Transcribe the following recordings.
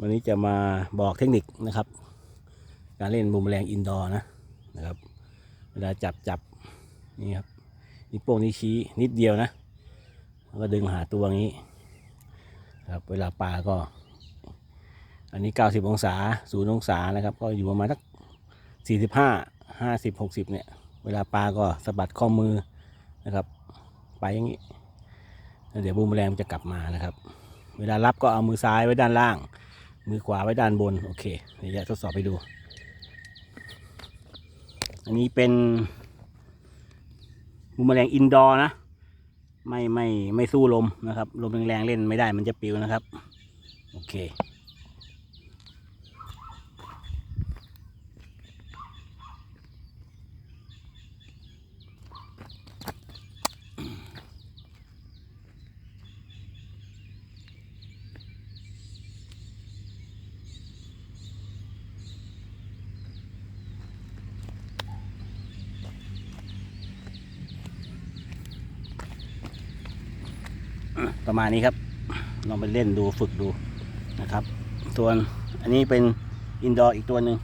วันนี้จะมาบอกเทคนิคนะครับ การเล่นบูมแมลงอินดอร์นะนะครับ เวลาจับจับนี่ครับนิ้วโป้งนิ้วชี้นิดเดียวนะแล้วก็ดึงหาตัวอย่างนี้ครับเวลาปลาก็ อันนี้ 90 องศาศูนย์องศานะครับ ก็อยู่ประมาณสัก45 50 60เนี่ยเวลาปลาก็สะบัดข้อมือนะครับ ไปอย่างนี้แล้วเดี๋ยวบูมแมลงมันจะกลับมานะครับ เวลารับก็เอามือซ้ายไว้ด้านล่าง มือขวาไว้ด้านบน โอเคเดี๋ยวจะทดสอบไปดู อันนี้เป็นบูมแมลงอินดอร์นะ ไม่ไม่ไม่สู้ลมนะครับ ลมแรงๆเล่นไม่ได้มันจะปิวนะครับ โอเค ประมาณนี้ครับ ลองไปเล่นดูฝึกดูนะครับ ส่วนอันนี้เป็นอินดอร์อีกตัวหนึ่ง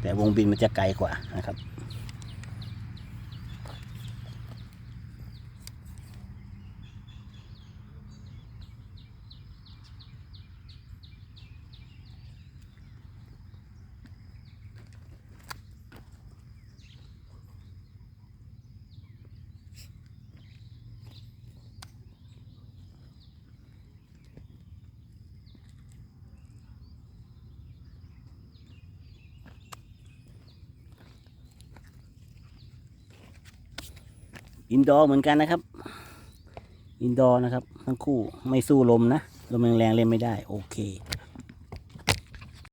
แต่วงบินมันจะไกลกว่านะครับ อินดอร์เหมือนกันนะครับ อินดอร์นะครับ ทั้งคู่ไม่สู้ลมนะ ลมแรงๆเล่นไม่ได้ โอเค